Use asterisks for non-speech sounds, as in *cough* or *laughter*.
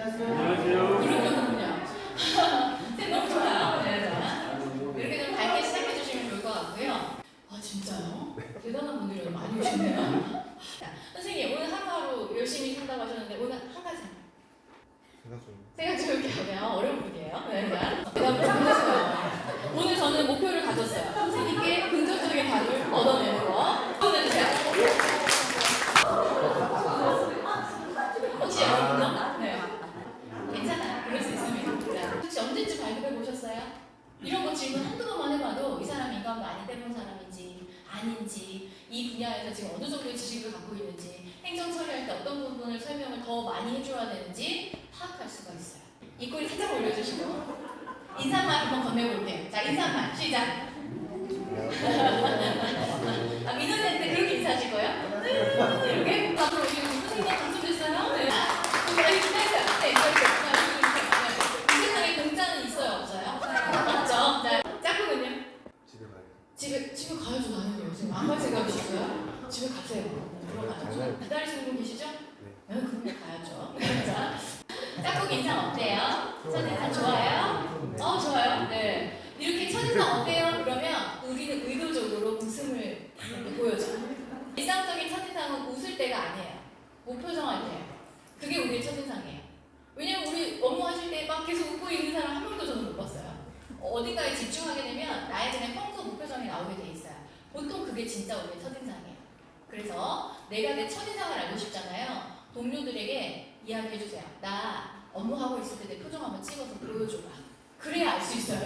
안녕하세요. 이런 거군요. 네, 너무 좋아요. 네, 자, 이렇게 좀 밝게 시작해 주시면 좋을 것 같고요. 아, 진짜요? 대단한 분들이 많이 오셨네요. 자, 선생님, 오늘 하루하루 열심히 산다고 하셨는데, 오늘 한 가지 생각 좀. 생각 좀 해볼게요. 어려운 분이에요. 네, 자, 대답을 잘 해주세요. 오늘 저는 목표를 가졌어요. 선생님께 긍정적인 답을 얻어내는 거. 보내주세요. 혹시 여러분요? 네. 괜찮아요. 그럴 수 있습니다. 자, 혹시 언제쯤 발급해 보셨어요? 이런 거 질문 한두 번만 해봐도 이 사람이 인간도 아닌 때문 사람인지 아닌지 이 분야에서 지금 어느 정도의 지식을 갖고 있는지 행정 처리할 때 어떤 부분을 설명을 더 많이 해줘야 되는지 파악할 수가 있어요. 입꼬리 살짝 올려주시고 인사말 한번 건네볼게요. 자 인사말 시작. 아 민호한테 그렇게 인사하실 거예요? 이렇게 앞으로 오시고 선생님 당첨됐어요? 네. 여기 기다려요. 네, 이렇게. 이 세상에 공짜는 있어요, 없어요? 없죠. 자, 짝꿍은요? 집에 가요. 집에 집에 가야죠, 당연히 요즘 안갈 생각이시고요. 집에 가세요. 들어가야죠. 기다리시는 분 계시죠? 네. 그럼 가야죠. *laughs* 자, 짝꿍 인상 어때요? 첫인상 좋아요? 어, 좋아요. 네. 이렇게 첫인상 어때요? 그러면 우리는 의도적으로 웃음을 보여줘. 일상적인 첫인상은 웃을 때가 아니에요. 무표정할 때예요. 그게 우리의 첫인상이에요. 왜냐면 우리 업무하실 때 막 계속 웃고 있는 사람 한 명도 저는 못 봤어요. 어딘가에 집중하게 되면 나의 그냥 평소 무표정이 나오게 돼 있어요. 보통 그게 진짜 우리의 첫인상이에요. 그래서 내가 내 첫인상을 알고 싶잖아요. 동료들에게 이야기해주세요. 나 업무하고 있을 때 내 표정 한번 찍어서 보여줘봐. 그래야 알 수 있어요.